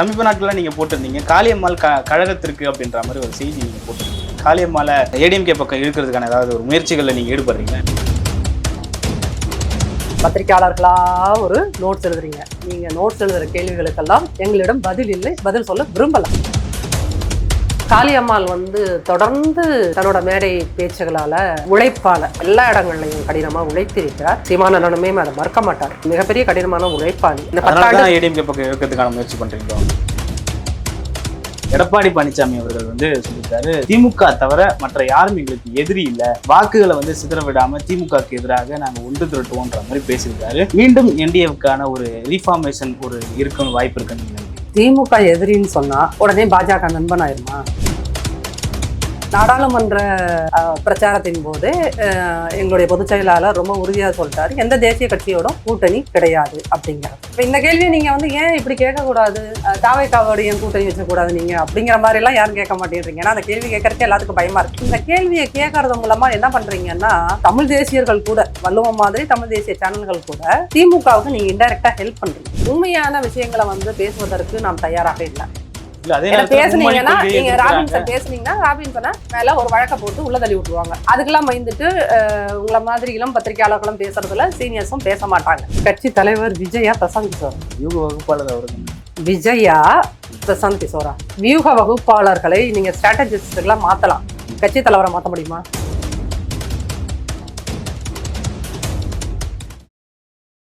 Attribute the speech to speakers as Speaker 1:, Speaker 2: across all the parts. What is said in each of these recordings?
Speaker 1: சமீப நாட்கள்ல நீங்கள் போட்டிருந்தீங்க. காளியம்மாள் க கழகத்திற்கு அப்படின்ற மாதிரி ஒரு செய்தி நீங்கள் போட்டிருந்தீங்க. காளியம்மாளை ஏடிஎம்கே பக்கம் இழுக்கிறதுக்கான ஏதாவது ஒரு முயற்சிகளில் நீங்கள் ஈடுபடுறீங்க?
Speaker 2: பத்திரிக்கையாளர்களா ஒரு நோட்ஸ் எழுதுறீங்க. நீங்கள் நோட்ஸ் எழுதுகிற கேள்விகளுக்கெல்லாம் எங்களிடம் பதில் இல்லை. பதில் சொல்ல விரும்பலாம். காளியம்மாள் வந்து தொடர்ந்து தன்னோட மேடை பேச்சுகளால உழைப்பால எல்லா இடங்கள்லையும் கடினமா உழைத்திருக்கிறார். சீமானனுமே அதை மறக்க மாட்டார். மிகப்பெரிய கடினமான உழைப்பாளி. இந்த பத்தாண்டு
Speaker 1: பக்கம் இழுக்கிறதுக்கான முயற்சி பண்றீங்களோ? எடப்பாடி பழனிசாமி அவர்கள் வந்து சொல்லியிருக்காரு திமுக தவிர மற்ற யாரும் எங்களுக்கு எதிரி இல்ல. வாக்குகளை வந்து சிதற விடாம திமுகக்கு எதிராக நாங்க ஒன்று திரட்டுவோன்ற மாதிரி பேசியிருக்காரு. மீண்டும் என்டிஏவுக்கான ஒரு ரீஃபார்மேஷன் ஒரு இருக்கணும் வாய்ப்பு இருக்குன்னு?
Speaker 2: திமுக எதிரின்னு சொன்னா உடனே பாஜக நண்பன் ஆயிருமா நாடாளுமன்ற பிரச்சாரத்தின் போது எங்களுடைய பொதுச் செயலாளர் ரொம்ப உறுதியாக சொல்லிட்டாரு. எந்த தேசிய கட்சியோட கூட்டணி கிடையாது அப்படிங்கிறது இப்போ இந்த கேள்வியை நீங்கள் வந்து ஏன் இப்படி கேட்கக்கூடாது? தாவைக்காவோடைய கூட்டணி வச்சக்கூடாது நீங்க அப்படிங்கிற மாதிரிலாம் யாரும் கேட்க மாட்டேன்றீங்க. ஏன்னா அந்த கேள்வி கேட்கறதுக்கு எல்லாத்துக்கும் பயமா இருக்கு. இந்த கேள்வியை கேட்கறது மூலமா என்ன பண்றீங்கன்னா தமிழ் தேசியர்கள் கூட வள்ளுவ மாதிரி தமிழ் தேசிய சேனல்கள் கூட திமுகவுக்கு நீங்கள் இன்டெரக்டாக ஹெல்ப் பண்ணுறீங்க உண்மையான விஷயங்களை வந்து பேசுவதற்கு நாம் தயாராக இல்லை. பேசுனீங்கன்னா நீங்க
Speaker 1: எதிர்க்கிறாங்க.
Speaker 2: ராபின்சன் பேசுனீங்கன்னா ராபின்சனை மேல ஒரு வழக்க போட்டு உள்ள தள்ளி விட்டுருவாங்க. அதுக்கெல்லாம் பயந்துட்டு உங்களை மாதிரி இளம் பத்திரிகையாளர்களும் பேசுறதுல சீனியர்ஸும் பேச மாட்டாங்க. கட்சி தலைவர் விஜயா பிரசாந்த் கிஷோர்
Speaker 1: யுக வகுப்பாளர் அவர்கள்
Speaker 2: விஜயா பிரசாந்த் கிஷோரா வியூக வகுப்பாளர்களை நீங்க ஸ்ட்ராட்டஜிஸ்டுக்கெல்லாம் மாத்தலாம். கட்சி தலைவரை மாத்த முடியுமா?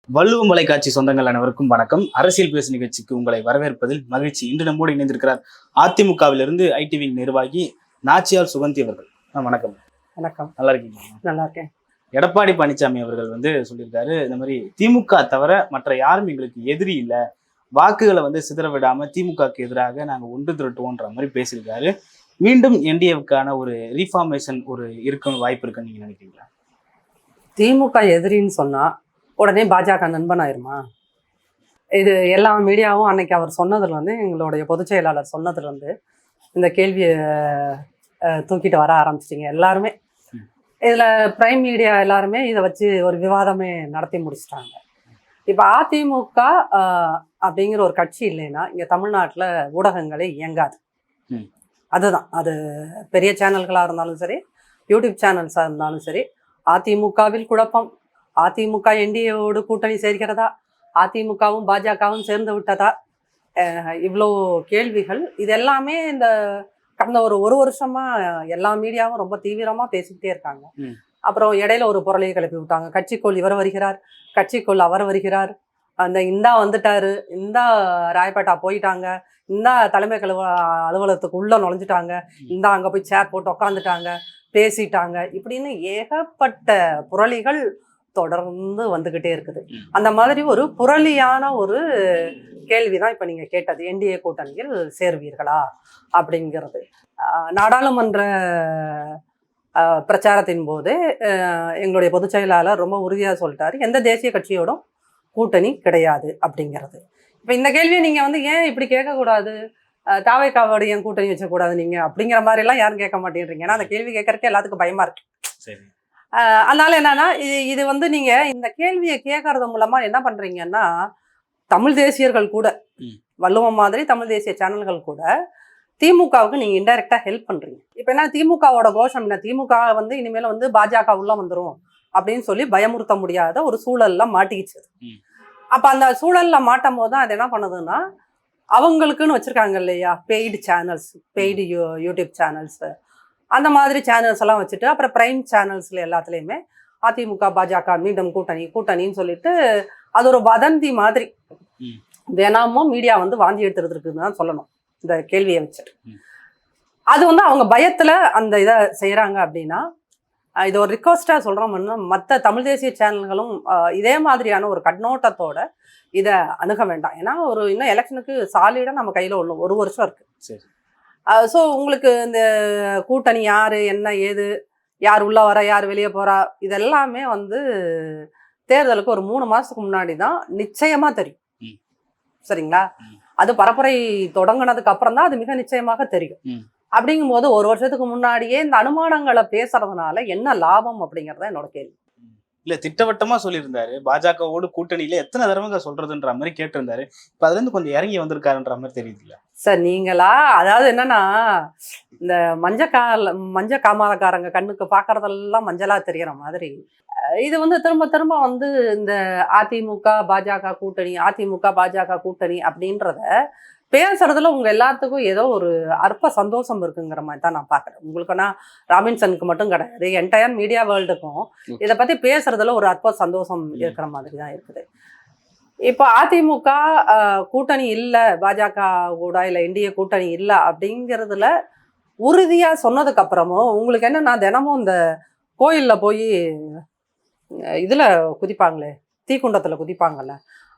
Speaker 1: வள்ளுவம் வலைக்காட்சி சொந்தங்கள் அனைவருக்கும் வணக்கம். அரசியல் பேசு நிகழ்ச்சிக்கு உங்களை வரவேற்பதில் மகிழ்ச்சி. இன்று நம்மோடு இணைந்திருக்கிறார் அதிமுகவிலிருந்து ஐடிவி நிர்வாகி நாச்சியார் சுகந்தி அவர்கள். ஆ, வணக்கம்.
Speaker 2: வணக்கம்.
Speaker 1: நல்லா இருக்கீங்க
Speaker 2: நல்லா இருக்கேன்.
Speaker 1: எடப்பாடி பழனிசாமி அவர்கள் வந்து சொல்லியிருக்காரு இந்த மாதிரி திமுக தவிர மற்ற யாரும் எங்களுக்கு எதிரி இல்ல. வாக்குகளை வந்து சிதற விடாம திமுகக்கு எதிராக நாங்க ஒன்று திரட்டுவோன்ற மாதிரி பேசியிருக்காரு. மீண்டும் என்டிஏவுக்கான ஒரு ரீஃபார்மேஷன் ஒரு இருக்கணும் வாய்ப்பு இருக்குன்னு நீங்க நினைக்கிறீங்களா?
Speaker 2: திமுக எதிரின்னு சொன்னா உடனே பாஜக நண்பன் ஆயிருமா இது எல்லா மீடியாவும் அன்னைக்கு அவர் சொன்னதுல இருந்து எங்களுடைய பொதுச் செயலாளர் சொன்னதுல இந்த கேள்வியை தூக்கிட்டு வர ஆரம்பிச்சிட்டீங்க. எல்லாருமே. இதுல பிரைம் மீடியா எல்லாருமே இதை வச்சு ஒரு விவாதமே நடத்தி முடிச்சிட்டாங்க. இப்போ அதிமுக அப்படிங்கிற ஒரு கட்சி இல்லைன்னா இங்க தமிழ்நாட்டுல ஊடகங்களே இயங்காது. அதுதான். அது பெரிய சேனல்களா இருந்தாலும் சரி யூடியூப் சேனல்ஸா இருந்தாலும் சரி அதிமுகவில் குழப்பம். அதிமுக என்டிஏவோடு கூட்டணி சேர்க்கிறதா அதிமுகவும் பாஜகவும் சேர்ந்து விட்டதா? இவ்வளோ கேள்விகள். இது எல்லாமே இந்த கடந்த ஒரு ஒரு வருஷமா எல்லா மீடியாவும் ரொம்ப தீவிரமா பேசிக்கிட்டே இருக்காங்க. அப்புறம் இடையில ஒரு பொருளையை கிளப்பி விட்டாங்க. கட்சிக்குள் இவர் வருகிறார் கட்சிக்குள் அவர் வருகிறார். அந்த இந்தா வந்துட்டாரு இந்தா ராயப்பேட்டா போயிட்டாங்க இந்தா தலைமை கழுவ அலுவலகத்துக்கு உள்ள நுழைஞ்சிட்டாங்க இந்தா அங்க போய் சேர் போட்டு உக்காந்துட்டாங்க பேசிட்டாங்க. இப்படின்னு ஏகப்பட்ட புரளிகள் தொடர்ந்து வந்துகிட்டே இருக்குது. அந்த மாதிரி ஒரு புரளியான ஒரு கேள்விதான் இப்ப நீங்க கேட்டது. என்டிஏ கூட்டணியில் சேருவீர்களா அப்படிங்கிறது. நாடாளுமன்ற பிரச்சாரத்தின் போது எங்களுடைய பொதுச் செயலாளர் ரொம்ப உறுதியா சொல்லிட்டாரு. எந்த தேசிய கட்சியோடும் கூட்டணி கிடையாது அப்படிங்கிறது. இப்ப இந்த கேள்வியை நீங்க வந்து ஏன் இப்படி கேட்கக்கூடாது? தாவைக்காவோட ஏன் கூட்டணி வச்சக்கூடாது நீங்க அப்படிங்கிற மாதிரி எல்லாம் யாரும் கேட்க மாட்டேன்றீங்க. ஏன்னா அந்த கேள்வி கேட்கறதுக்கு எல்லாத்துக்கும் பயமா இருக்கு. அதனால என்னன்னா இது இது வந்து நீங்க இந்த கேள்வியை கேட்கறது மூலமா என்ன பண்றீங்கன்னா தமிழ் தேசியர்கள் கூட. வள்ளுவம் மாதிரி தமிழ் தேசிய சேனல்கள் கூட திமுகவுக்கு நீங்க இன்டெரக்டா ஹெல்ப் பண்றீங்க. இப்ப என்ன திமுகவோட கோஷம் என்ன? திமுக வந்து இனிமேல வந்து பாஜக உள்ள வந்துரும் அப்படின்னு சொல்லி பயமுறுத்த முடியாத ஒரு சூழல்ல மாட்டிக்கிச்சு. அப்ப அந்த சூழல்ல மாட்டும் போது தான் அது என்ன பண்ணுதுன்னா அவங்களுக்குன்னு வச்சிருக்காங்க இல்லையா? Paid channels paid you YouTube channels அந்த மாதிரி சேனல்ஸ் எல்லாம் வச்சுட்டு அப்புறம் பிரைம் சேனல்ஸ்ல எல்லாத்துலேயுமே அதிமுக பாஜக மீண்டும் கூட்டணி கூட்டணின்னு சொல்லிட்டு அது ஒரு வதந்தி மாதிரி. தினமும் மீடியா வந்து வாந்தி எடுத்துட்டு இருக்குன்னு தான் சொல்லணும். இந்த கேள்வியை வச்சுட்டு. அது வந்து அவங்க பயத்துல அந்த இதை செய்யறாங்க அப்படின்னா இது ஒரு ரிக்வஸ்டா சொல்றோம்னா மற்ற தமிழ் தேசிய சேனல்களும் இதே மாதிரியான ஒரு கண்ணோட்டத்தோட இதை அணுக வேண்டாம். ஏன்னா ஒரு இன்னும் எலெக்ஷனுக்கு சாலிடா நம்ம கையில உள்ள ஒரு வருஷம் இருக்கு.
Speaker 1: சரி.
Speaker 2: ஸோ உங்களுக்கு இந்த கூட்டணி யாரு என்ன ஏது யார் உள்ள வர யார் வெளியே போறா இதெல்லாமே வந்து தேர்தலுக்கு ஒரு மூணு மாசத்துக்கு முன்னாடி தான் நிச்சயமா தெரியும். சரிங்களா. அது பரப்புரை தொடங்குனதுக்கு அப்புறம் தான் அது மிக நிச்சயமாக தெரியும். அப்படிங்கும்போது ஒரு வருஷத்துக்கு முன்னாடியே இந்த அனுமானங்களை பேசுறதுனால என்ன லாபம் அப்படிங்கறத என்னோட கேள்வி
Speaker 1: இல்ல திட்டவட்டமா சொல்லியிருந்தாரு. பாஜகவோடு கூட்டணியில எத்தனை தடவைங்க சொல்றதுன்ற மாதிரி கேட்டிருந்தாரு. இப்ப அதுல இருந்து கொஞ்சம் இறங்கி வந்திருக்காருன்ற மாதிரி தெரியுது இல்ல
Speaker 2: சார் நீங்களா? அதாவது என்னன்னா இந்த மஞ்ச கால மஞ்ச காமாலக்காரங்க கண்ணுக்கு பாக்குறதெல்லாம் மஞ்சளா தெரியற மாதிரி. இது வந்து திரும்ப திரும்ப வந்து இந்த அதிமுக பாஜக கூட்டணி அதிமுக பாஜக கூட்டணி அப்படின்றத பேசுறதுல உங்க எல்லாத்துக்கும் ஏதோ ஒரு அற்ப சந்தோஷம் இருக்குங்கிற மாதிரி தான் நான் பாக்குறேன் உங்களுக்குன்னா ராபின்சனுக்கு மட்டும் கிடையாது. என்டையர் மீடியா வேர்ல்டுக்கும் இதை பத்தி பேசுறதுல ஒரு அற்ப சந்தோஷம் இருக்கிற மாதிரி தான் இருக்குது. இப்போ அதிமுக கூட்டணி இல்லை பாஜக கூட இல்லை இந்திய கூட்டணி இல்லை அப்படிங்கிறதுல உறுதியா சொன்னதுக்கு அப்புறமும் உங்களுக்கு என்ன நான் தினமும் இந்த கோயில்ல போய் இதுல குதிப்பாங்களே தீக்குண்டத்துல குதிப்பாங்கல்ல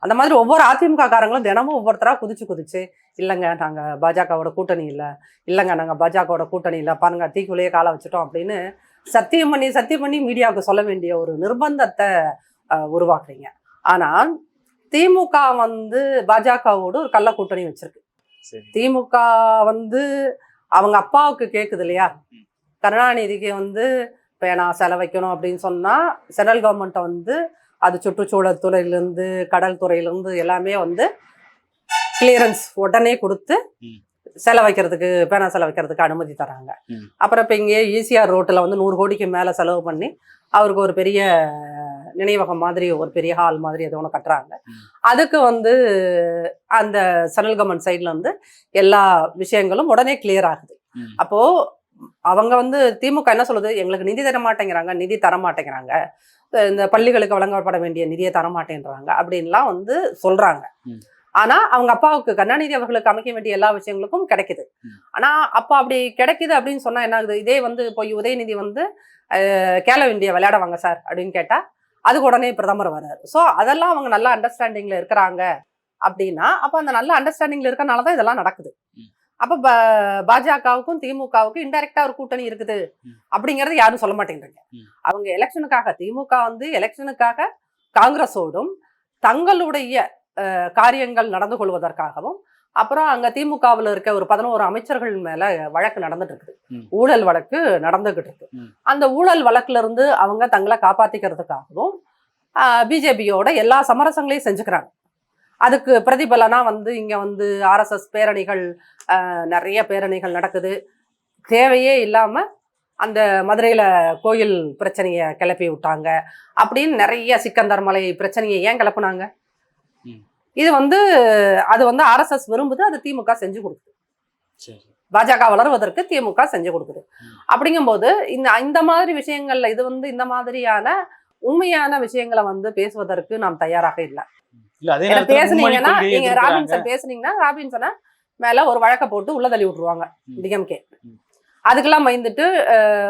Speaker 2: அந்த மாதிரி ஒவ்வொரு அதிமுக காரங்களும் தினமும் ஒவ்வொருத்தரா குதிச்சு குதிச்சு இல்லைங்க நாங்க பாஜகவோட கூட்டணி இல்லை. இல்லைங்க நாங்க பாஜகவோட கூட்டணி இல்லை. பாருங்க தீக்குள்ளேயே காலை வச்சுட்டோம் அப்படின்னு சத்தியம் பண்ணி சத்தியம் பண்ணி மீடியாவுக்கு சொல்ல வேண்டிய ஒரு நிர்பந்தத்தை உருவாக்குறீங்க. ஆனால் திமுக வந்து பாஜகவோடு ஒரு கள்ள கூட்டணி வச்சிருக்கு.
Speaker 1: சரி.
Speaker 2: திமுக வந்து அவங்க அப்பாவுக்கு கேட்குது இல்லையா? கருணாநிதிக்கு வந்து பேனா செலவைக்கணும் அப்படின்னு சொன்னா சென்ட்ரல் கவர்மெண்ட்டை வந்து அது சுற்றுச்சூழல் துறையிலேருந்து கடல் துறையிலேருந்து எல்லாமே வந்து கிளியரன்ஸ் உடனே கொடுத்து. செலவைக்கிறதுக்கு பேனா செலவைக்கிறதுக்கு அனுமதி தராங்க. அப்புறம் இப்போ இங்கே ஈசிஆர் ரோட்டில் வந்து நூறு கோடிக்கு மேலே செலவு பண்ணி அவருக்கு ஒரு பெரிய நினைவகம் மாதிரி ஒரு பெரிய ஹால் மாதிரி ஏதோ ஒன்று கட்டுறாங்க. அதுக்கு வந்து அந்த சென்ட்ரல் கவர்மெண்ட் சைட்ல இருந்து எல்லா விஷயங்களும் உடனே கிளியர் ஆகுது
Speaker 1: ம்.
Speaker 2: அவங்க வந்து திமுக என்ன சொல்லுது எங்களுக்கு நிதி தர மாட்டேங்கிறாங்க நிதி தர மாட்டேங்கிறாங்க இந்த பள்ளிகளுக்கு வழங்கப்பட வேண்டிய நிதியை தர மாட்டேன்றாங்க அப்படின்லாம் வந்து சொல்றாங்க. ஆனா அவங்க அப்பாவுக்கு கருணாநிதி அவர்களுக்கு அமைக்க வேண்டிய எல்லா விஷயங்களுக்கும் கிடைக்குது. ஆனா அப்ப அப்படி கிடைக்குது அப்படின்னு சொன்னா என்ன ஆகுது இதே வந்து போய் உதயநிதி வந்து கேலோ இந்தியா விளையாடுவாங்க சார் அப்படின்னு கேட்டா அதுக்கு உடனே பிரதமர் வர்றாரு ஸோ அதெல்லாம் அவங்க நல்ல அண்டர்ஸ்டாண்டிங்ல இருக்கிறாங்க அப்படின்னா அப்ப அந்த நல்ல அண்டர்ஸ்டாண்டிங்ல இருக்கறனால தான் இதெல்லாம் நடக்குது. அப்ப பாஜகவுக்கும் திமுகவுக்கும் இன்டைரக்டா ஒரு கூட்டணி இருக்குது. அப்படிங்கறது யாரும் சொல்ல மாட்டேங்கிறாங்க. அவங்க எலெக்ஷனுக்காக திமுக வந்து எலெக்ஷனுக்காக காங்கிரஸோடும் தங்களுடைய காரியங்கள் நடந்து கொள்வதற்காகவும் அப்புறம் அங்க திமுகவில் இருக்க ஒரு பதினோரு அமைச்சர்கள் மேல வழக்கு நடந்துட்டு இருக்குது. ஊழல் வழக்கு நடந்துகிட்டு இருக்கு. அந்த ஊழல் வழக்குல இருந்து அவங்க தங்களை காப்பாத்திக்கிறதுக்காகவும் பிஜேபியோட எல்லா சமரசங்களையும் செஞ்சுக்கிறாங்க அதுக்கு பிரதிபலனா வந்து இங்க வந்து ஆர்எஸ்எஸ் பேரணிகள் நிறைய பேரணிகள் நடக்குது. தேவையே இல்லாம அந்த மதுரையில கோயில் பிரச்சனையை கிளப்பி விட்டாங்க. அப்படின்னு நிறைய சிக்கந்தர் மலை பிரச்சனையை ஏன் கிளப்புனாங்க. இது வந்து அது வந்து ஆர்எஸ்எஸ் விரும்புது அது திமுக செஞ்சு கொடுக்குது. பாஜக வளருவதற்கு திமுக செஞ்சு கொடுக்குது. அப்படிங்கும்போது இந்த இந்த மாதிரி விஷயங்கள்ல இது வந்து இந்த மாதிரியான உண்மையான விஷயங்களை வந்து பேசுவதற்கு நாம் தயாராக இல்லை.
Speaker 1: இல்ல
Speaker 2: பேசுனீங்கன்னா நீங்க. ராபின்சன் பேசுனீங்கன்னா ராபின்சனை மேல ஒரு வழக்கை போட்டு உள்ள தள்ளி விட்டுருவாங்க. டிஎம்கே. அதுக்கெல்லாம் பயந்துட்டு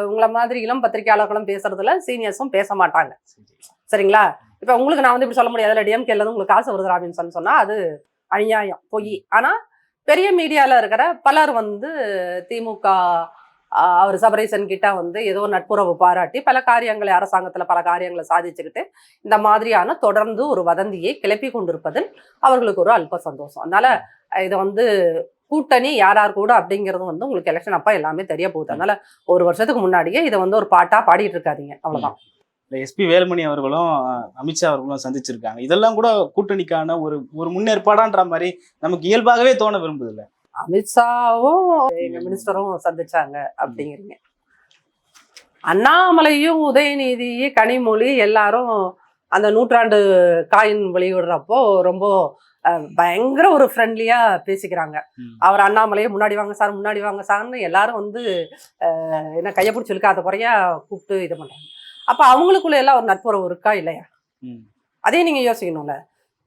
Speaker 2: உங்களை மாதிரி இளம் பத்திரிகையாளர்களும் பேசுறதுல சீனியர்ஸும் பேச மாட்டாங்க
Speaker 1: சரி.
Speaker 2: சரிங்களா இப்ப உங்களுக்கு நான் வந்து இப்படி சொல்ல முடியாது டிஎம்கேல இருந்து உங்களுக்கு காசு வருது ராபின்சன் சொன்னா அது அநியாயம் பொய் ஆனா பெரிய மீடியால இருக்கிற பலர் வந்து திமுக அவர் சபரேசன் கிட்ட வந்து ஏதோ நட்புறவு பாராட்டி பல காரியங்களை அரசாங்கத்தில் பல காரியங்களை சாதிச்சுக்கிட்டு இந்த மாதிரியான தொடர்ந்து ஒரு வதந்தியை கிளப்பி கொண்டிருப்பதில் அவர்களுக்கு ஒரு அல்ப சந்தோஷம். அதனால இதை வந்து கூட்டணி யார் யார் கூட அப்படிங்கிறது வந்து உங்களுக்கு எலெக்ஷன் அப்போ எல்லாமே தெரிய போகுது. அதனால ஒரு வருஷத்துக்கு முன்னாடியே இதை வந்து ஒரு பாட்டா பாடிட்டு இருக்காதிங்க. அவ்வளவுதான்.
Speaker 1: இந்த எஸ்பி வேலுமணி அவர்களும் அமித்ஷா அவர்களும் சந்திச்சிருக்காங்க. இதெல்லாம் கூட கூட்டணிக்கான ஒரு ஒரு முன்னேற்பாடான்ற மாதிரி நமக்கு இயல்பாகவே தோண விரும்புதில்லை.
Speaker 2: அமித்ஷாவும் எங்க மினிஸ்டரும் சந்திச்சாங்க அப்படிங்கிறீங்க. அண்ணாமலையும் உதயநிதி கனிமொழி எல்லாரும் அந்த நூற்றாண்டு காயின் வெளியிடுறப்போ ரொம்ப பயங்கர ஒரு ஃப்ரெண்ட்லியா பேசிக்கிறாங்க. அவர் அண்ணாமலையை முன்னாடி வாங்க சார் முன்னாடி வாங்க சார்னு எல்லாரும் வந்து என்ன கையை பிடிச்சி இழுக்காத குறையா கூப்பிட்டு இது பண்றாங்க. அப்ப அவங்களுக்குள்ள எல்லாம் ஒரு நட்புறவு இருக்கா இல்லையா. அதையும் நீங்க யோசிக்கணும்ல.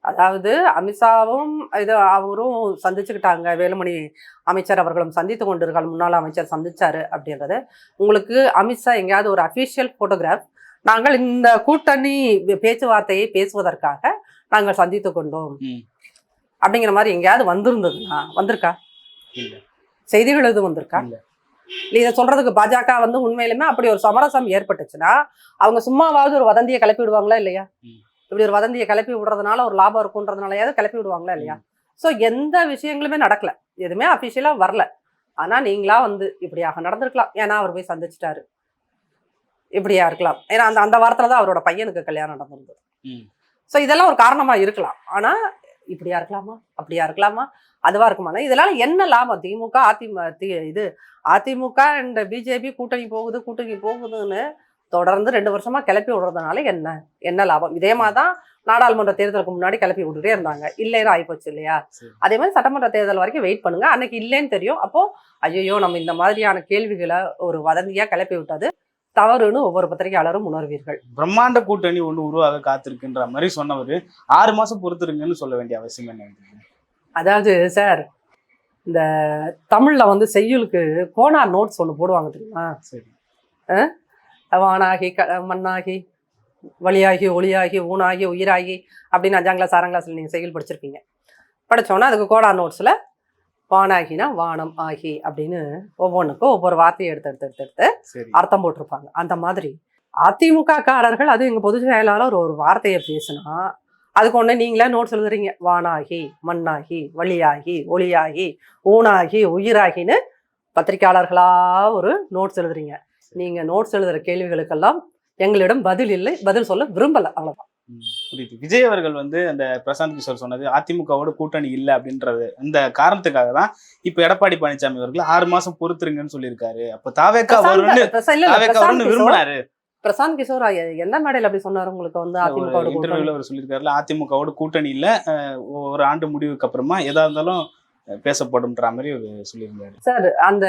Speaker 2: அதாவது அமித்ஷாவும் இது அவரும் சந்திச்சுக்கிட்டாங்க. வேலுமணி அமைச்சர் அவர்களும் சந்தித்து கொண்டிருக்காள் முன்னாள் அமைச்சர் சந்திச்சாரு அப்படின்றது. உங்களுக்கு அமித்ஷா எங்கேயாவது ஒரு அஃபிஷியல் போட்டோகிராஃப் நாங்கள் இந்த கூட்டணி பேச்சுவார்த்தையை பேசுவதற்காக நாங்கள் சந்தித்து கொண்டோம். அப்படிங்கிற மாதிரி எங்கேயாவது வந்திருந்ததுன்னா வந்திருக்கா? செய்திகள் எதுவும் வந்திருக்கா? இதை சொல்றதுக்கு பாஜக வந்து உண்மையிலுமே அப்படி ஒரு சமரசம் ஏற்பட்டுச்சுன்னா அவங்க சும்மாவாவது ஒரு வதந்தியை கிளப்பி விடுவாங்களா இல்லையா. இப்படி ஒரு வதந்தியை கிளப்பி விடுறதுனால ஒரு லாபம் இருக்குன்றதுனாலயாவது கிளப்பி விடுவாங்களா இல்லையா? ஸோ எந்த விஷயங்களுமே நடக்கல. எதுவுமே அஃபிஷியலா வரல. ஆனா நீங்களா வந்து இப்படியாக நடந்திருக்கலாம். ஏன்னா அவர் போய் சந்திச்சிட்டாரு. இப்படியா இருக்கலாம். ஏன்னா அந்த அந்த வாரத்துல தான் அவரோட பையனுக்கு கல்யாணம் நடந்திருந்தது. ஸோ இதெல்லாம் ஒரு காரணமா இருக்கலாம். ஆனா இப்படியா இருக்கலாமா? அப்படியா இருக்கலாமா? அதுவா இருக்குமானா இதனால என்ன லாபம்? திமுக அதிமுக தி- இது அதிமுக அண்ட் பிஜேபி கூட்டணி போகுது கூட்டணி போகுதுன்னு தொடர்ந்து ரெண்டு வருஷமா கிளப்பி விடுறதுனால என்ன? என்ன லாபம்? இதே மாதிரி தான் நாடாளுமன்ற தேர்தலுக்கு முன்னாடி கிளப்பி விட்டுட்டே இருந்தாங்க. இல்லைன்னு ஆயிப்போச்சு இல்லையா. அதே மாதிரி சட்டமன்ற தேர்தல் வரைக்கும் வெயிட் பண்ணுங்க. அன்னைக்கு இல்லைன்னு தெரியும். அப்போ ஐயோ நம்ம இந்த மாதிரியான கேள்விகளை ஒரு வதந்தியா கிளப்பி விட்டது. தவறுன்னு ஒவ்வொரு பத்திரிகையாளரும் உணர்வீர்கள்.
Speaker 1: பிரம்மாண்ட கூட்டணி ஒண்ணு உருவாக காத்திருக்குன்ற மாதிரி சொன்னவர் ஆறு மாசம் பொறுத்திருங்கன்னு சொல்ல வேண்டிய அவசியம் என்ன?
Speaker 2: அதாவது சார் இந்த தமிழ்ல வந்து செய்யுளுக்கு கோனார் நோட்ஸ் ஒன்று போடுவாங்க தெரியுமா?
Speaker 1: சரி.
Speaker 2: வானாகி க மண்ணாகி வழியாகி ஒளியாகி ஊனாகி உயிராகி அப்படின்னு அஞ்சாம் கிளாஸ் ஆறாம் கிளாஸ்ல நீங்கள் செய்யுள் படிச்சிருப்பீங்க. படிச்சோன்னா அதுக்கு கோடார் நோட்ஸில் வானாகினா வானம் ஆகி அப்படின்னு ஒவ்வொன்றுக்கும் ஒவ்வொரு வார்த்தையை எடுத்து எடுத்து எடுத்து எடுத்து அர்த்தம் போட்டிருப்பாங்க. அந்த மாதிரி அதிமுக காரர்கள் அது எங்க பொதுச் செயலாளர் ஒரு வார்த்தையை பேசினா அதுக்கு ஒண்ணு நீங்களே நோட்ஸ் எழுதுறீங்க. வானாகி மண்ணாகி வழியாகி ஒளியாகி ஊனாகி உயிராகின்னு பத்திரிக்கையாளர்களா ஒரு நோட்ஸ் எழுதுறீங்க. நீங்க நோட்ஸ் எழுதுற கேள்விகளுக்கெல்லாம் எங்களிடம் பதில் இல்லை பதில் சொல்ல விரும்பல அவ்வளவுதான்.
Speaker 1: ம், புரியுது. விஜய் அவர்கள் வந்து அந்த பிரசாந்த் கிஷோர் சொன்னது அதிமுகவோட கூட்டணி இல்லை அப்படின்றது. இந்த காரணத்துக்காக தான் இப்ப எடப்பாடி பழனிசாமி அவர்கள் ஆறு மாசம் பொறுத்துருங்கன்னு சொல்லியிருக்காரு. அப்ப தாவேக்கா வரும்னு விரும்பினாரு.
Speaker 2: பிரசாந்த் கிஷோர் எந்த மேடையில அப்படி சொன்னாரு உங்களுக்கு வந்து அதிமுக
Speaker 1: இன்டர்வியூல அவர் சொல்லியிருக்காருல அதிமுகவோட கூட்டணி இல்ல ஒரு ஆண்டு முடிவுக்கு அப்புறமா எதா இருந்தாலும் பேசப்படும்ன்ற மாதிரி சொல்லியிருந்தாரு.
Speaker 2: சார் அந்த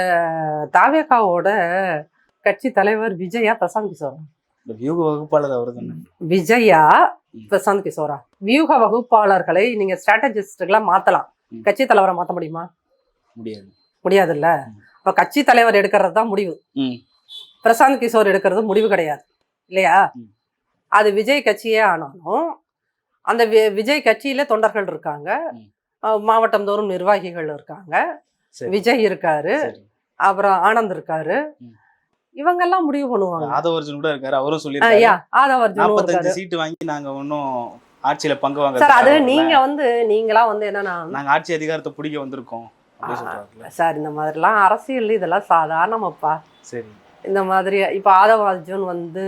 Speaker 2: தாவேக்காவோட கட்சி தலைவர் விஜயா பிரசாந்த் கிஷோர்.
Speaker 1: வியூக வகுப்பாளர் அவர் தானே
Speaker 2: விஜயா. பிரசாந்த் கிஷோரா. வியூக வகுப்பாளர்களை நீங்க ஸ்ட்ராட்டஜிஸ்டுகளா மாத்தலாம். கட்சி தலைவரை மாத்த முடியுமா?
Speaker 1: முடியாது.
Speaker 2: முடியாதுல்ல. அப்ப கட்சி தலைவர் எடுக்கிறது தான் முடிவு. பிரசாந்த் கிஷோர் எடுக்கிறது முடிவு கிடையாது. இல்லையா. அது விஜய் கட்சியே ஆனாலும் அந்த விஜய் கட்சியில தொண்டர்கள் இருக்காங்க. மாவட்டம் தோறும் நிர்வாகிகள் இருக்காங்க. விஜய் இருக்காரு. அப்புறம் ஆனந்த் இருக்காரு.
Speaker 1: ம்.
Speaker 2: இவங்கெல்லாம் முடிவு பண்ணுவாங்க.
Speaker 1: ஆதவர்ஜன் கூட இருக்காரு அவரும் சொல்லியிருக்காரு. நாற்பத்தஞ்சு சீட்டு வாங்கி நாங்க ஒன்னும் ஆட்சியில பங்கு வாங்க
Speaker 2: சார் அது நீங்க வந்து நீங்களா வந்து என்னன்னா
Speaker 1: நாங்க ஆட்சி அதிகாரத்தை பிடிக்க வந்திருக்கோம்
Speaker 2: சார் இந்த மாதிரிலாம் அரசியல் இதெல்லாம் சாதாரணமாப்பா.
Speaker 1: சரி.
Speaker 2: இந்த மாதிரி இப்போ ஆதவ அர்ஜுன் வந்து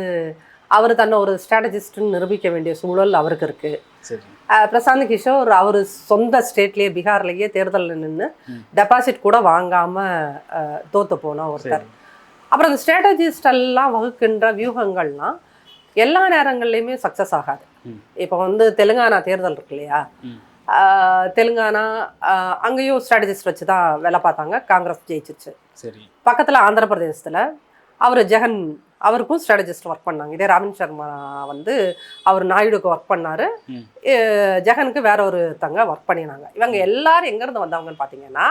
Speaker 2: அவர் தன்னை ஒரு ஸ்ட்ராட்டஜிஸ்ட்னு நிரூபிக்க வேண்டிய சூழல் அவருக்கு இருக்கு. பிரசாந்த் கிஷோர் அவர் சொந்த ஸ்டேட்லயே பீகார்லயே தேர்தலில் நின்று. டெபாசிட் கூட வாங்காம அஹ், தோத்து போன ஒருத்தர். அப்புறம் இந்த ஸ்ட்ராட்டஜிஸ்ட் எல்லாம் வகுக்கின்ற வியூகங்கள்லாம் எல்லா நேரங்கள்லையுமே சக்ஸஸ் ஆகாது. இப்போ வந்து தெலுங்கானா தேர்தல் இருக்கு இல்லையா? தெலுங்கானா அங்கேயும் ஸ்ட்ராட்டஜிஸ்ட் வச்சு தான் வேலை பார்த்தாங்க. காங்கிரஸ் ஜெயிச்சிச்சு
Speaker 1: சரி.
Speaker 2: பக்கத்தில் ஆந்திர பிரதேசத்தில் அவர் ஜெகன் அவருக்கும் ஸ்ட்ராட்டஜிஸ்ட் ஒர்க் பண்ணாங்க. இதே ராபின் சர்மா வந்து அவர் நாயுடுக்கு ஒர்க் பண்ணாரு. ஜெகனுக்கு வேற ஒரு தங்க ஒர்க் பண்ணினாங்க. இவங்க எல்லாரும் எங்கேருந்து வந்தவங்கன்னு பார்த்தீங்கன்னா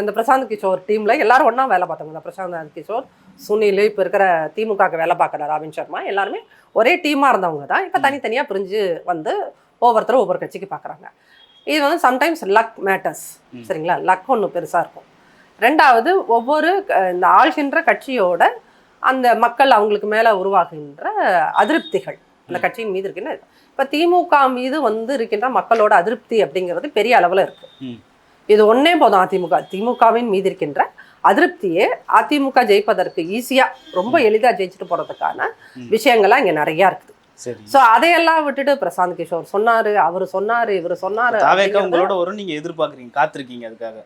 Speaker 2: இந்த பிரசாந்த் கிஷோர் டீமில் எல்லாரும் ஒன்றா வேலை பார்த்தாங்க இந்த பிரசாந்த் கிஷோர் சுனில் இப்போ இருக்கிற திமுகக்கு வேலை பார்க்குற ராபின் சர்மா. எல்லாருமே ஒரே டீமாக இருந்தவங்க தான். இப்போ தனித்தனியாக பிரிஞ்சு வந்து ஒவ்வொருத்தரும் ஒவ்வொரு கட்சிக்கு பார்க்குறாங்க இது வந்து சம்டைம்ஸ் லக் மேட்டர்ஸ். சரிங்களா? லக் ஒன்று பெருசாக இருக்கும். ரெண்டாவது ஒவ்வொரு இந்த ஆள்கின்ற கட்சியோட அந்த மக்கள் அவங்களுக்கு மேலே உருவாகின்ற அதிருப்திகள். அந்த. கட்சியின் மீது இருக்கின்ற இப்போ திமுக மீது வந்து இருக்கின்ற மக்களோட அதிருப்தி அப்படிங்கிறது பெரிய அளவில் இருக்கு.
Speaker 1: ம்.
Speaker 2: இது ஒன்னே போதும் அதிமுக. திமுகவின் மீது இருக்கின்ற அதிருப்தியே அதிமுக ஜெயிப்பதற்கு ஈஸியா ரொம்ப எளிதா ஜெயிச்சுட்டு போறதுக்கான
Speaker 1: ம்.
Speaker 2: விஷயங்கள்லாம் இங்க நிறைய இருக்குது. ஸோ அதையெல்லாம் விட்டுட்டு பிரசாந்த் கிஷோர் சொன்னாரு அவரு சொன்னாரு இவரு சொன்னாரு
Speaker 1: உங்களோட வரும் நீங்க எதிர்பார்க்கறீங்க காத்திருக்கீங்க அதுக்காக.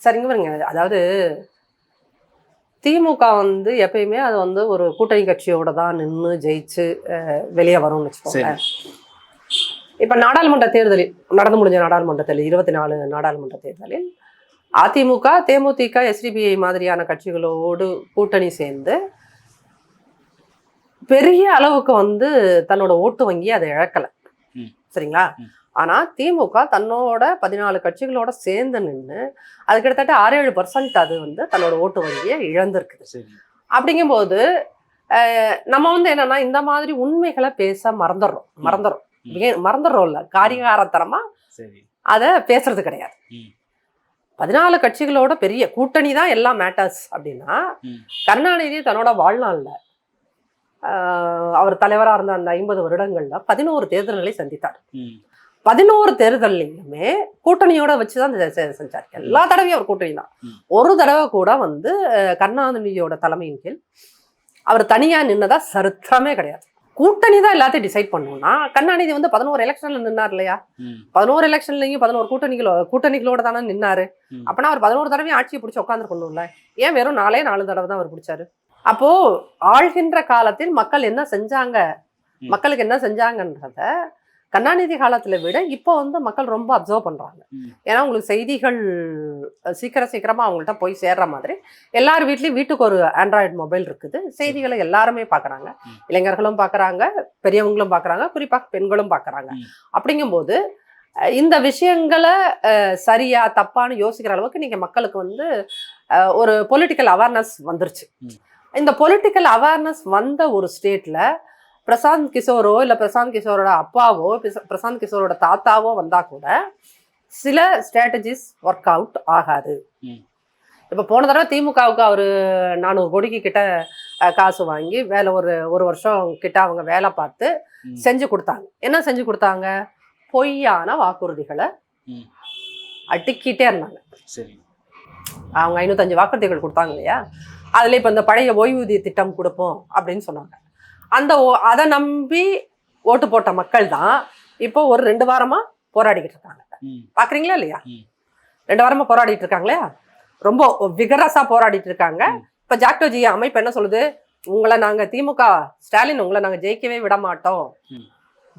Speaker 2: சரிங்க பாருங்க. அதாவது திமுக வந்து எப்பயுமே அது வந்து ஒரு கூட்டணி கட்சியோட தான் நின்று ஜெயிச்சு வெளியே வரும்னு வச்சுக்கோங்க இப்ப நாடாளுமன்ற தேர்தலில் நடந்து முடிஞ்ச நாடாளுமன்ற தேர்தல் இருபத்தி நாலு நாடாளுமன்ற தேர்தலில் அதிமுக தேமுதிக எஸ்டிபிஐ மாதிரியான கட்சிகளோடு கூட்டணி சேர்ந்து பெரிய அளவுக்கு வந்து தன்னோட ஓட்டு வங்கி அதை இழக்கல. சரிங்களா?
Speaker 1: ம்.
Speaker 2: ஆனா திமுக தன்னோட பதினாலு கட்சிகளோட சேர்ந்து நின்று அது கிட்டத்தட்ட ஆறு ஏழு பர்சன்ட் அது வந்து தன்னோட ஓட்டு வங்கியை இழந்திருக்குது.
Speaker 1: சரி.
Speaker 2: அப்படிங்கும்போது நம்ம வந்து என்னன்னா இந்த மாதிரி உண்மைகளை பேச மறந்துடுறோம். மறந்துடுறோம். மறந்துடுறோம்ல. காரிகாரத்தனமா அதை பேசுறது கிடையாது. பதினாலு கட்சிகளோட பெரிய கூட்டணி தான் எல்லாம் மேட்டர்ஸ் அப்படின்னா. கருணாநிதி தன்னோட வாழ்நாள்ல அவர் தலைவராக இருந்த அந்த ஐம்பது வருடங்கள்ல பதினோரு தேர்தல்களை சந்தித்தார். பதினோரு தேர்தல்லையுமே கூட்டணியோட வச்சு தான் செஞ்சார். எல்லா தடவையும் அவர் கூட்டணி தான். ஒரு தடவை கூட வந்து கருணாநிதியோட தலைமையின் கீழ் அவர் தனியா நின்னதா சரித்திரமே கிடையாது. கூட்டணி தான் எல்லாத்தையும் டிசைட் பண்ணுவோம்னா கருணாநிதி வந்து பதினோரு எலெக்ஷன்ல நின்னார் இல்லையா. பதினோரு எலெக்ஷன்லயும் பதினோரு கூட்டணிகளோ கூட்டணிகளோட தானே நின்னாரு. அப்பனா அவர் பதினோரு தடவையும் ஆட்சியை பிடிச்சி உட்காந்துருக்கணும்ல ஏன் வெறும் நாலே நாலு தடவை தான் அவர் பிடிச்சாரு அப்போ ஆள்கின்ற காலத்தில் மக்கள் என்ன செஞ்சாங்க. மக்களுக்கு என்ன செஞ்சாங்கன்றத கருணாநிதி காலத்துல விட இப்போ வந்து மக்கள் ரொம்ப அப்சர்வ் பண்றாங்க
Speaker 1: ம்.
Speaker 2: ஏன்னா உங்களுக்கு செய்திகள் சீக்கிரம் சீக்கிரமா அவங்கள்ட்ட போய் சேர்ற மாதிரி எல்லார் வீட்லயும் வீட்டுக்கு ஒரு ஆண்ட்ராய்டு மொபைல் இருக்குது செய்திகளை எல்லாருமே பாக்குறாங்க
Speaker 1: ம்.
Speaker 2: இளைஞர்களும் பாக்குறாங்க பெரியவங்களும் பாக்குறாங்க குறிப்பா பெண்களும் பாக்குறாங்க
Speaker 1: ம்.
Speaker 2: அப்படிங்கும்போது இந்த விஷயங்களை சரியா தப்பான்னு யோசிக்கிற அளவுக்கு நீங்க மக்களுக்கு வந்து ஒரு பொலிட்டிக்கல் அவேர்னஸ் வந்துருச்சு. இந்த பொலிட்டிக்கல் அவேர்னஸ் வந்த ஒரு ஸ்டேட்ல பிரசாந்த் கிஷோரோ இல்ல பிரசாந்த் கிஷோரோட அப்பாவோ பிரசாந்த் கிஷோரோட தாத்தாவோ வந்தா கூட சில ஸ்ட்ராட்டஜிஸ் ஒர்க் அவுட் ஆகாது. இப்ப போன தடவை திமுகவுக்கு அவரு நானூறு கோடிக்கு கிட்ட காசு வாங்கி வேலை ஒரு ஒரு வருஷம் கிட்ட அவங்க வேலை பார்த்து. செஞ்சு கொடுத்தாங்க. என்ன செஞ்சு கொடுத்தாங்க? பொய்யான வாக்குறுதிகளை. அடுக்கிட்டே இருந்தாங்க.
Speaker 1: சரி.
Speaker 2: அவங்க ஐநூத்தஞ்சு வாக்குறுதிகள் கொடுத்தாங்க இல்லையா? அதுல இப்ப இந்த பழைய ஓய்வூதிய திட்டம் கொடுப்போம் அப்படின்னு சொன்னாங்க. அந்த அதை நம்பி ஓட்டு போட்ட மக்கள் தான் இப்போ ஒரு ரெண்டு வாரமா போராடிக்கிட்டு இருக்காங்க. பாக்குறீங்களா இல்லையா. ரெண்டு வாரமா போராடிட்டு இருக்காங்களா ரொம்ப விகரஸா போராடிட்டு இருக்காங்க. இப்ப ஜாக்டோஜி அமைப்பு என்ன சொல்லுது? உங்களை நாங்க திமுக ஸ்டாலின் உங்களை நாங்க ஜெயிக்கவே விட மாட்டோம்.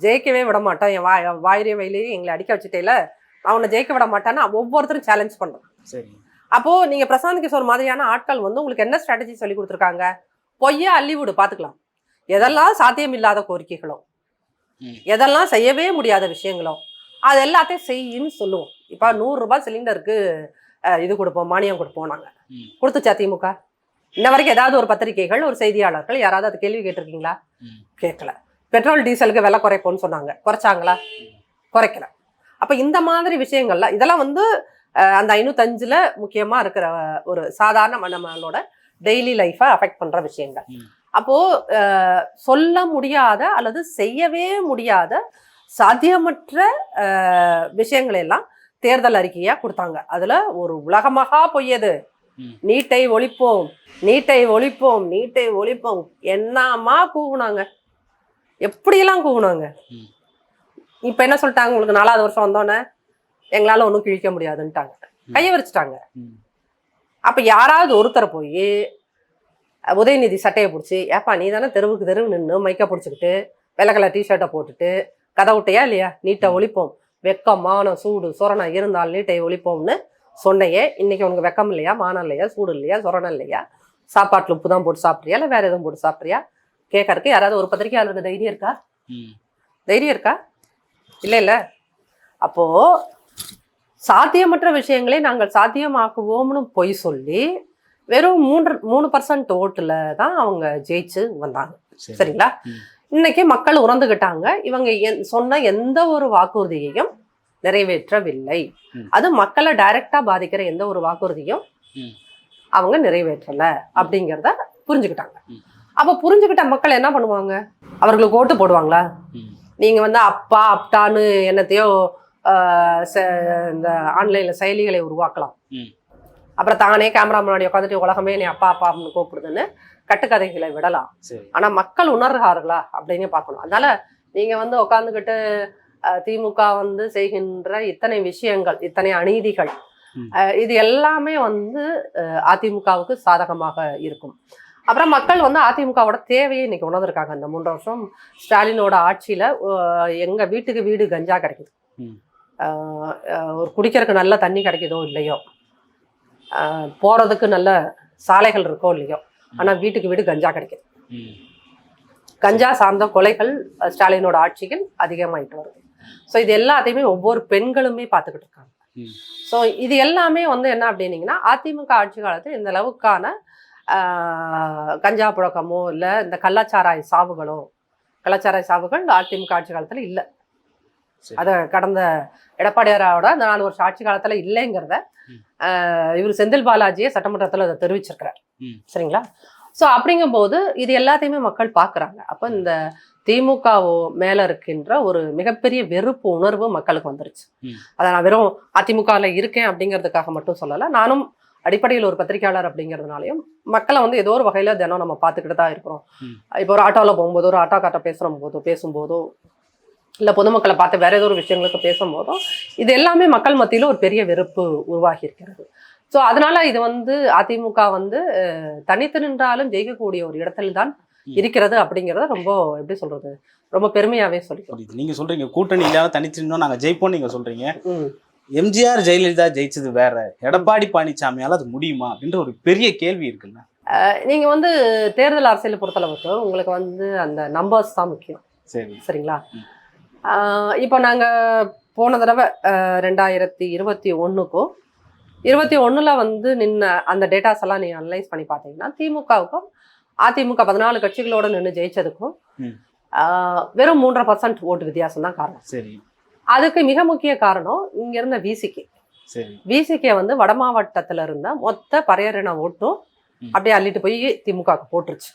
Speaker 2: ஜெயிக்கவே விட மாட்டோம். என் வாய் வாயிலே வயலையும் எங்களை அடிக்க வச்சுட்டேல. நான் உன்னை ஜெயிக்க விட மாட்டேன்னா ஒவ்வொருத்தரும் சேலஞ்ச் பண்றோம்
Speaker 1: சரி.
Speaker 2: அப்போ நீங்க பிரசாந்த் கிஷோர் மாதிரியான ஆட்கள் வந்து உங்களுக்கு என்ன ஸ்ட்ராட்டஜி சொல்லி கொடுத்துருக்காங்க? பொய்யா அள்ளிவிடு பாத்துக்கலாம். எதெல்லாம் சாத்தியம் இல்லாத கோரிக்கைகளோ. எதெல்லாம் செய்யவே முடியாத விஷயங்களோ அது எல்லாத்தையும் செய்யின்னு சொல்லுவோம். இப்ப நூறு ரூபாய் சிலிண்டருக்கு இது கொடுப்போம் மானியம் கொடுப்போம் நாங்க. கொடுத்துச்சா திமுக? இன்ன வரைக்கும் ஏதாவது ஒரு பத்திரிகைகள் ஒரு செய்தியாளர்கள் யாராவது அது கேள்வி கேட்டிருக்கீங்களா. கேட்கல. பெட்ரோல் டீசலுக்கு விலை குறைப்போம்னு சொன்னாங்க. குறைச்சாங்களா? குறைக்கல. அப்ப இந்த மாதிரி விஷயங்கள்லாம் இதெல்லாம் வந்து அந்த ஐநூத்தஞ்சுல முக்கியமா இருக்கிற ஒரு சாதாரண நம்மளோட டெய்லி லைஃபை அஃபெக்ட் பண்ற விஷயங்கள். அப்போ அஹ், சொல்ல முடியாத அல்லது செய்யவே முடியாத சாத்தியமற்ற அஹ், விஷயங்களை எல்லாம் தேர்தல் அறிக்கையா கொடுத்தாங்க. அதுல ஒரு உலகமகா பொய்யது. நீட்டை ஒழிப்போம் நீட்டை ஒழிப்போம் நீட்டை ஒழிப்போம். என்னமா கூவுனாங்க? எப்படியெல்லாம் கூவுனாங்க. இப்ப என்ன சொல்லிட்டாங்க? உங்களுக்கு நாலாவது வருஷம் வந்தோன்னே எங்களால ஒன்றும் கிழிக்க முடியாதுன்ட்டாங்க. கையை விரிச்சிட்டாங்க. அப்ப யாராவது ஒருத்தரை போய் உதயநிதி சட்டையை பிடிச்சி ஏப்பா நீ தானே தெருவுக்கு தெருவு நின்று மைக்க பிடிச்சிக்கிட்டு வெள்ளை கலர் டிஷர்ட்டை போட்டுட்டு கதை விட்டையா இல்லையா? நீட்டை ஒழிப்போம். வெக்கம் மானம் சூடு சொரணம் இருந்தால் நீட்டை ஒழிப்போம்னு சொன்னையே இன்னைக்கு உனக்கு வெக்கம் இல்லையா? மானம் இல்லையா? சூடு இல்லையா? சொரணம் இல்லையா? சாப்பாட்டுல உப்பு தான் போட்டு சாப்பிட்றியா? இல்லை வேற எதுவும் போட்டு சாப்பிட்றியா? கேட்கறதுக்கு யாராவது ஒரு பத்திரிக்கையாளருக்கு தைரியம் இருக்கா?
Speaker 1: ம்.
Speaker 2: தைரியம் இருக்கா? இல்லை இல்லை. அப்போ சாத்தியமற்ற விஷயங்களை நாங்கள் சாத்தியமாக்குவோம்னு பொய் சொல்லி வெறும் மூன்று மூணு பர்சன்ட் ஓட்டுல தான் அவங்க ஜெயிச்சு வந்தாங்க
Speaker 1: சரி
Speaker 2: சரிங்களா. இன்னைக்கு மக்கள் உணர்ந்துகிட்டாங்க இவங்க சொன்ன எந்த ஒரு வாக்குறுதியையும் நிறைவேற்றவில்லை. அது மக்களை டைரக்டா பாதிக்கிற எந்த ஒரு வாக்குறுதியும். அவங்க நிறைவேற்றல அப்படிங்கிறத புரிஞ்சுக்கிட்டாங்க. அப்ப புரிஞ்சுக்கிட்ட மக்கள் என்ன பண்ணுவாங்க அவர்களுக்கு ஓட்டு போடுவாங்களா. நீங்க வந்து அப்பா அப்டான்னு என்னத்தையோ இந்த ஆன்லைன்ல செயலிகளை உருவாக்கலாம். அப்புறம் தானே கேமரா முன்னாடி உட்காந்துட்டு உலகமே நீ அப்பா அப்பா அப்படின்னு கூப்பிடுதுன்னு கட்டுக்கதைகளை விடலாம். ஆனா மக்கள் உணர்கிறார்களா அப்படின்னு பார்க்கணும். அதனால நீங்க வந்து உட்காந்துக்கிட்டு திமுக வந்து செய்கின்ற இத்தனை விஷயங்கள் இத்தனை அநீதிகள் இது எல்லாமே வந்து அதிமுகவுக்கு சாதகமாக இருக்கும். அப்புறம் மக்கள் வந்து அதிமுகவோட தேவையை இன்னைக்கு உணர்ந்திருக்காங்க. இந்த மூன்று வருஷம் ஸ்டாலினோட ஆட்சியில எங்க வீட்டுக்கு வீடு கஞ்சா கிடைக்குது. ஒரு குடிக்கிறதுக்கு நல்ல தண்ணி கிடைக்குதோ இல்லையோ. அஹ், போறதுக்கு நல்ல சாலைகள் இருக்கோ இல்லையோ ஆனா வீட்டுக்கு வீடு கஞ்சா கிடைக்குது. கஞ்சா சார்ந்த கொலைகள் ஸ்டாலினோட ஆட்சியில் அதிகமாயிட்டு வருது ஸோ இது எல்லாத்தையுமே ஒவ்வொரு பெண்களுமே பார்த்துக்கிட்டு இருக்காங்க. ஸோ இது எல்லாமே வந்து என்ன அப்படின்னீங்கன்னா அதிமுக ஆட்சி காலத்தில் இந்த அளவுக்கான கஞ்சா புழக்கமோ இல்லை இந்த கள்ளச்சாராய சாவுகளோ கள்ளச்சாராய சாவுகள் அதிமுக ஆட்சி காலத்தில் இல்லை. அதை கடந்த எடப்பாடியாரோட அந்த நாலு வருஷம் ஆட்சி காலத்தில் இல்லைங்கிறத. இவர் செந்தில் பாலாஜியே சட்டமன்றத்தில் அதை தெரிவிச்சிருக்கிறார். சரிங்களா ஸோ அப்படிங்கும்போது இது எல்லாத்தையுமே மக்கள் பார்க்குறாங்க அப்போ இந்த திமுக மேல இருக்கின்ற ஒரு மிகப்பெரிய வெறுப்பு உணர்வு மக்களுக்கு வந்துருச்சு. அதை நான் வெறும் அதிமுகவில் இருக்கேன் அப்படிங்கிறதுக்காக மட்டும் சொல்லலை நானும் அடிப்படையில் ஒரு பத்திரிக்கையாளர் அப்படிங்கிறதுனாலையும் மக்களை வந்து ஏதோ ஒரு வகையில தினம் நம்ம பார்த்துக்கிட்டு தான் இருக்கிறோம். இப்போ ஒரு ஆட்டோவில் போகும்போதோ ஒரு ஆட்டோக்கார்ட்ட பேசுகிற போதோ பேசும்போதோ இல்லை பொதுமக்களை பார்த்து வேற ஏதோ ஒரு விஷயங்களுக்கு பேசும்போதோ இது எல்லாமே மக்கள் மத்தியில ஒரு பெரிய வெறுப்பு உருவாகி இருக்கிறது. ஸோ அதனால இது வந்து அதிமுக வந்து தனித்து நின்றாலும் ஜெயிக்கக்கூடிய ஒரு இடத்துல தான். இருக்கிறது அப்படிங்கிறத ரொம்ப எப்படி சொல்றது? ரொம்ப பெருமையாவே சொல்லிக்கிறோம்.
Speaker 1: புரியுது. நீங்க சொல்றீங்க கூட்டணி இல்லாத தனிச்சு நின்னோம் நாங்க ஜெயிப்போம் நீங்க சொல்றீங்க. எம்ஜிஆர் ஜெயலலிதா ஜெயிச்சது வேற எடப்பாடி பழனிசாமியால அது முடியுமா அப்படின்ற ஒரு பெரிய கேள்வி இருக்குல்ல.
Speaker 2: நீங்க வந்து தேர்தல் அரசியலை பொறுத்தளவுக்கு உங்களுக்கு வந்து அந்த நம்பர்ஸ் தான் முக்கியம்.
Speaker 1: சரி.
Speaker 2: சரிங்களா? இப்போ நாங்க போன தடவை ரெண்டாயிரத்தி இருபத்தி ஒண்ணுக்கும் இருபத்தி ஒண்ணுல வந்து நின்ன அந்த டேட்டாஸ் எல்லாம் நீங்க அனலைஸ் பண்ணி பார்த்தீங்கன்னா திமுகவுக்கும் அதிமுக பதினாலு கட்சிகளோட நின்று ஜெயிச்சதுக்கும் வெறும் மூன்றரை பர்சன்ட் ஓட்டு வித்தியாசம் தான் காரணம்.
Speaker 1: சரி.
Speaker 2: அதுக்கு மிக முக்கிய காரணம் இங்க இருந்த விசிகே விசிகே வந்து வட மாவட்டத்துல இருந்த மொத்த பரையறின ஓட்டும். அப்படியே அள்ளிட்டு போய் திமுகவுக்கு போட்டுருச்சு.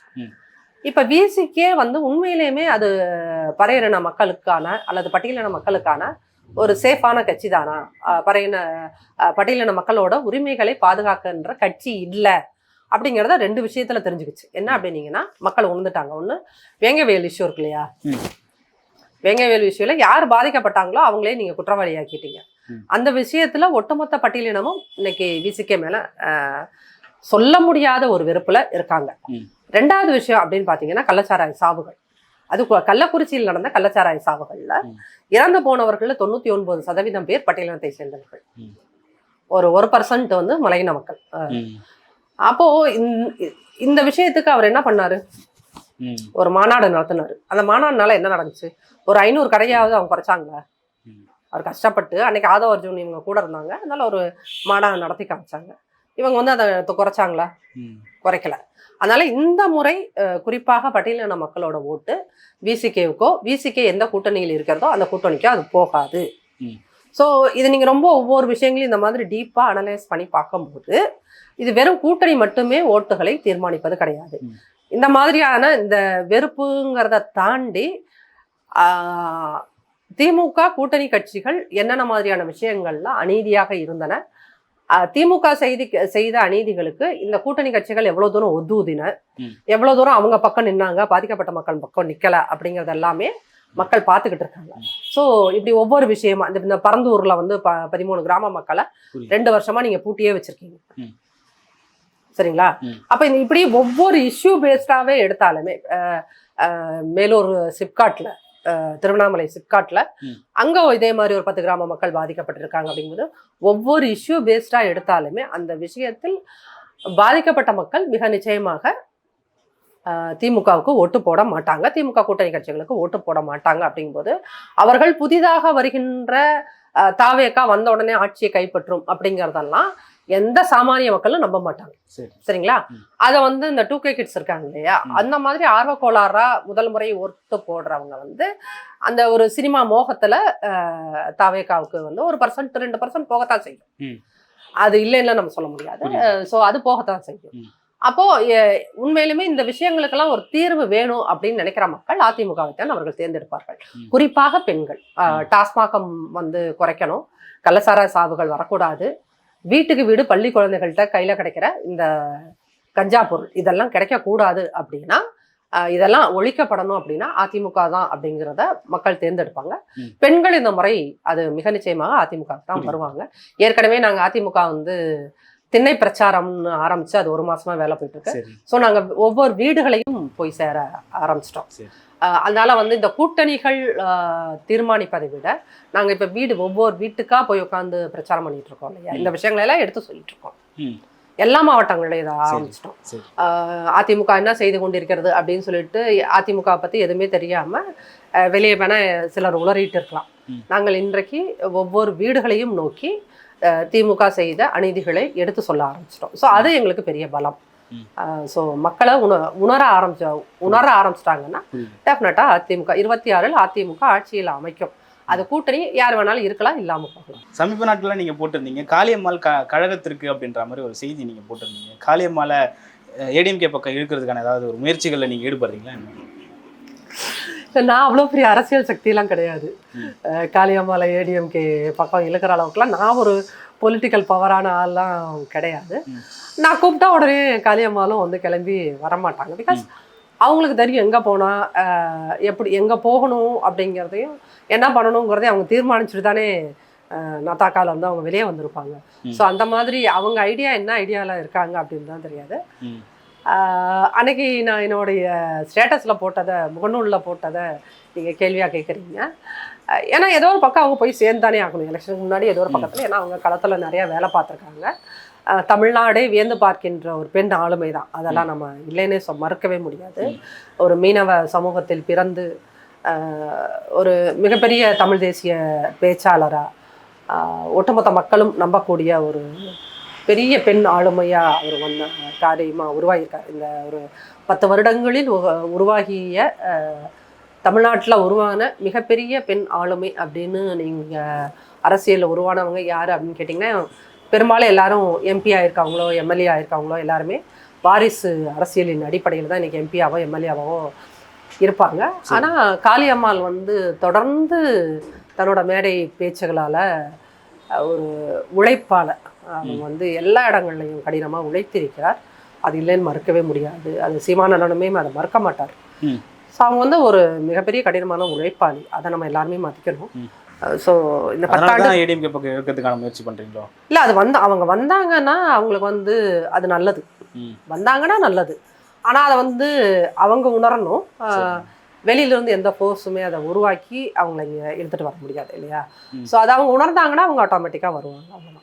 Speaker 2: இப்ப விசிகே வந்து உண்மையிலேயுமே அது பரையறின மக்களுக்கான அல்லது பட்டியலின மக்களுக்கான ஒரு சேஃபான கட்சி தானா பறையின பட்டியலின மக்களோட உரிமைகளை பாதுகாக்கின்ற கட்சி இல்லை அப்படிங்கிறத ரெண்டு விஷயத்துல தெரிஞ்சுக்கிச்சு என்ன அப்படின்னீங்கன்னா மக்கள் உணர்ந்துட்டாங்க ஒண்ணு வேங்கவேல் இஷ்யூ இருக்கு இல்லையா. வேங்கவேல் இஷ்யூல யார் பாதிக்கப்பட்டாங்களோ அவங்களே நீங்க குற்றவாளியாக்கிட்டீங்க
Speaker 1: ம்.
Speaker 2: அந்த விஷயத்துல ஒட்டுமொத்த பட்டியலினமும் இன்னைக்கு விசிகே மேல சொல்ல முடியாத ஒரு வெறுப்புல இருக்காங்க. ரெண்டாவது விஷயம் அப்படின்னு பாத்தீங்கன்னா கள்ளச்சாராய சாவுகள் அது கள்ளக்குறிச்சியில் நடந்த கள்ளச்சாராய சாவுகள்ல. இறந்து போனவர்கள்ல தொண்ணூத்தி ஒன்பது சதவீதம் பேர் பட்டியலினத்தை சேர்ந்தவர்கள். ஒரு ஒரு பர்சன்ட் வந்து மலையின மக்கள். அப்போ இந்த- விஷயத்துக்கு அவர் என்ன பண்ணாரு. ஒரு மாநாடு நடத்தினாரு அந்த மாநாடுனால என்ன நடந்துச்சு ஒரு ஐநூறு கடையாவது அவங்க குறைச்சாங்களா
Speaker 1: ம்.
Speaker 2: அவர் கஷ்டப்பட்டு அன்னைக்கு ஆதவ அர்ஜுன் இவங்க கூட இருந்தாங்க அதனால ஒரு மாநாடு நடத்தி காமிச்சாங்க இவங்க வந்து அதை குறைச்சாங்களா. குறைக்கல அதனால இந்த முறை குறிப்பாக பட்டியலின மக்களோட ஓட்டு விசிகேவுக்கோ விசிகே எந்த கூட்டணியில் இருக்கிறதோ அந்த கூட்டணிக்கோ அது போகாது. ஸோ இது நீங்க ரொம்ப ஒவ்வொரு விஷயங்களையும் இந்த மாதிரி டீப்பா அனலைஸ் பண்ணி பார்க்கும்போது இது வெறும் கூட்டணி மட்டுமே ஓட்டுகளை தீர்மானிப்பது கிடையாது. இந்த மாதிரியான இந்த வெறுப்புங்கிறத தாண்டி திமுக கூட்டணி கட்சிகள் என்னென்ன மாதிரியான விஷயங்கள்ல அநீதியாக இருந்தன திமுக செய்தி செய்த அநீதிகளுக்கு இந்த கூட்டணி கட்சிகள் எவ்வளவு தூரம் ஒதுவுதின. எவ்வளவு தூரம் அவங்க பக்கம் நின்னாங்க பாதிக்கப்பட்ட மக்கள் பக்கம் நிக்கல அப்படிங்கறது எல்லாமே மக்கள் பார்த்துக்கிட்டு இருக்காங்க ஸோ இப்படி ஒவ்வொரு விஷயமா இந்த பரந்தூர்ல வந்து ப பதிமூணு கிராம மக்களை. ரெண்டு வருஷமா நீங்க பூட்டியே வச்சிருக்கீங்க. சரிங்களா. அப்ப இந்த இப்படி ஒவ்வொரு இஷ்யூ பேஸ்டாவே எடுத்தாலுமே மேலூர் சிப்காட்ல திருவண்ணாமலை சிப்காட்ல
Speaker 1: ம்.
Speaker 2: அங்க இதே மாதிரி ஒரு பத்து கிராம மக்கள் பாதிக்கப்பட்டிருக்காங்க அப்படிங்கும்போது ஒவ்வொரு இஷ்யூ பேஸ்டா எடுத்தாலுமே அந்த விஷயத்தில் பாதிக்கப்பட்ட மக்கள் மிக நிச்சயமாக திமுகவுக்கு ஓட்டு போட மாட்டாங்க திமுக கூட்டணி கட்சிகளுக்கு ஓட்டு போட மாட்டாங்க அப்படிங்கும்போது அவர்கள் புதிதாக வருகின்ற தாவேக்கா வந்த உடனே ஆட்சியை கைப்பற்றும் அப்படிங்கறதெல்லாம் எந்த சாமானிய மக்களும் நம்ப மாட்டாங்க
Speaker 1: சரி
Speaker 2: சரிங்களா. அத வந்து இந்த டூ கே கிட்ஸ் இருக்காங்க இல்லையா. அந்த மாதிரி ஆர்வ கோளாறா முதல் முறை ஓட்டு போடுறவங்க வந்து அந்த ஒரு சினிமா மோகத்துல தாவேக்காவுக்கு வந்து ஒரு பர்சன்ட் ரெண்டு பர்சன்ட் போகத்தான் செய்யும். அது இல்லைன்னு நம்ம சொல்ல முடியாது. ஸோ அது போகத்தான் செய்யும். அப்போ உண்மையிலுமே இந்த விஷயங்களுக்கெல்லாம் ஒரு தீர்வு வேணும் அப்படின்னு நினைக்கிற மக்கள் அதிமுகவை தான் அவர்கள் தேர்ந்தெடுப்பார்கள். குறிப்பாக பெண்கள். டாஸ்மாகம் வந்து குறைக்கணும் கள்ளசார சாவுகள் வரக்கூடாது வீட்டுக்கு வீடு பள்ளி குழந்தைகள்கிட்ட கையில கிடைக்கிற இந்த கஞ்சா பொருள் இதெல்லாம் கிடைக்கக்கூடாது அப்படின்னா இதெல்லாம் ஒழிக்கப்படணும் அப்படின்னா அதிமுக தான் அப்படிங்கிறத மக்கள் தேர்ந்தெடுப்பாங்க. பெண்கள் இந்த முறை அது மிக நிச்சயமாக அதிமுக தான். வருவாங்க. ஏற்கனவே நாங்க அதிமுக வந்து திண்ணை பிரச்சாரம்னு ஆரம்பிச்சு அது ஒரு மாசமா வேலை போயிட்டு இருக்கு. ஸோ நாங்க ஒவ்வொரு வீடுகளையும் போய் சேர ஆரம்பிச்சிட்டோம். அதனால வந்து இந்த கூட்டணிகள் தீர்மானிப்பதை விட நாங்க இப்ப வீடு ஒவ்வொரு வீட்டுக்கா போய் உட்காந்து பிரச்சாரம் பண்ணிட்டு இருக்கோம் இல்லையா? இந்த விஷயங்களை எல்லாம் எடுத்து சொல்லிட்டு இருக்கோம். எல்லா மாவட்டங்களையும் இதை ஆரம்பிச்சிட்டோம். அதிமுக என்ன செய்து கொண்டிருக்கிறது அப்படின்னு சொல்லிட்டு அதிமுக பத்தி எதுவுமே தெரியாம ஆஹ் வெளியே வேணா சிலர் உளறிட்டு இருக்கலாம். நாங்கள் இன்றைக்கு ஒவ்வொரு வீடுகளையும் நோக்கி திமுக செய்த அநீதிகளை எடுத்து சொல்ல ஆரம்பிச்சிட்டோம். ஸோ அது எங்களுக்கு பெரிய பலம். ஸோ மக்களை உண உணர ஆரம்பிச்ச உணர ஆரம்பிச்சிட்டாங்கன்னா
Speaker 1: புரியுது
Speaker 2: டெஃபினட்டா அதிமுக இருபத்தி ஆறில் அதிமுக ஆட்சியில் அமைக்கும். அது கூட்டணி யார் வேணாலும் இருக்கலாம் இல்லாம போகலாம்.
Speaker 1: சமீப நாட்கள நீங்க போட்டிருந்தீங்க. காளியம்மாள் க கழகத்திற்கு அப்படின்ற மாதிரி ஒரு செய்தி நீங்க போட்டிருந்தீங்க. காளியம்மாளை ஏடிஎம்கே பக்கம் இழுக்கிறதுக்கான ஏதாவது ஒரு முயற்சிகள்ல நீங்க ஈடுபடுறீங்களா?
Speaker 2: நான் அவ்வளோ பெரிய அரசியல் சக்தியெல்லாம் கிடையாது. காளியம்மாளை ஏடிஎம்கே பக்கம் இழுக்கிற அளவுக்குலாம் நான் ஒரு பொலிட்டிக்கல் பவரான ஆள்லாம் கிடையாது. நான் கூப்பிட்டா உடனே காளியம்மாலும் வந்து கிளம்பி வரமாட்டாங்க. பிகாஸ் அவங்களுக்கு தெரியும் எங்கே போனால் எப்படி எங்கே போகணும் அப்படிங்கிறதையும் என்ன பண்ணணுங்கிறதையும் அவங்க தீர்மானிச்சுட்டு தானே நத்தாக்கால வந்து அவங்க வெளியே வந்திருப்பாங்க. ஸோ அந்த மாதிரி அவங்க ஐடியா என்ன ஐடியாவில் இருக்காங்க அப்படின்னு தான் தெரியாது. அன்னைக்கு நான் என்னுடைய ஸ்டேட்டஸில் போட்டதை முகநூலில் போட்டதை நீங்கள் கேள்வியாக கேட்குறீங்க ஏன்னா ஏதோ ஒரு பக்கம் அவங்க போய் சேர்ந்தானே ஆகணும். எலெக்ஷனுக்கு முன்னாடி ஏதோ ஒரு பக்கத்தில். ஏன்னா அவங்க களத்தில் நிறையா வேலை பார்த்துருக்காங்க. தமிழ்நாடே வியந்து பார்க்கின்ற ஒரு பெண் ஆளுமை தான் அதெல்லாம் நம்ம இல்லைன்னே சொ மறுக்கவே முடியாது. ஒரு மீனவ சமூகத்தில் பிறந்து ஒரு மிகப்பெரிய தமிழ் தேசிய பேச்சாளராக ஒட்டுமொத்த மக்களும் நம்பக்கூடிய ஒரு பெரிய பெண் ஆளுமையாக அவர் வந்த காரியமாக உருவாகியிருக்கார். இந்த ஒரு பத்து வருடங்களில் உ- உருவாகிய தமிழ்நாட்டில் உருவான மிகப்பெரிய பெண் ஆளுமை அப்படின்னு நீங்கள் அரசியலில் உருவானவங்க யார் அப்படின்னு கேட்டிங்கன்னா பெரும்பாலும் எல்லாரும் எம்பி ஆயிருக்காங்களோ எம்எல்ஏ ஆயிருக்காங்களோ எல்லாருமே வாரிசு அரசியலின் அடிப்படையில் தான் இன்றைக்கி எம்பியாவோ எம்எல்ஏவோ இருப்பாங்க. ஆனால் காளியம்மாள் வந்து தொடர்ந்து தன்னோட மேடை பேச்சுகளால் ஒரு உழைப்பால் அவங்க வந்து எல்லா இடங்கள்லையும் கடினமாக உழைத்திருக்கிறார். அது இல்லைன்னு மறுக்கவே முடியாது. அது சீமானனுமே அதை மறுக்க மாட்டார். ஸோ அவங்க வந்து ஒரு மிகப்பெரிய கடினமான உழைப்பாளி. அதை நம்ம எல்லாருமே மதிக்கணும். ஸோ இந்த பத்தாண்டு
Speaker 1: தான் ஏடிஎம்கே பக்கம் இருக்கிறதுக்கான முயற்சி பண்றீங்களோ?
Speaker 2: இல்லை அது வந்து அவங்க வந்தாங்கன்னா அவங்களுக்கு வந்து அது நல்லது. வந்தாங்கன்னா நல்லது. ஆனால் அதை வந்து அவங்க உணரணும். ஆஹ் வெளியில இருந்து எந்த ஃபோர்ஸுமே அதை உருவாக்கி அவங்கள இங்கே எடுத்துகிட்டு வர முடியாது இல்லையா. ஸோ அதை அவங்க உணர்ந்தாங்கன்னா அவங்க ஆட்டோமேட்டிக்காக வருவாங்க அவ்வளோதான்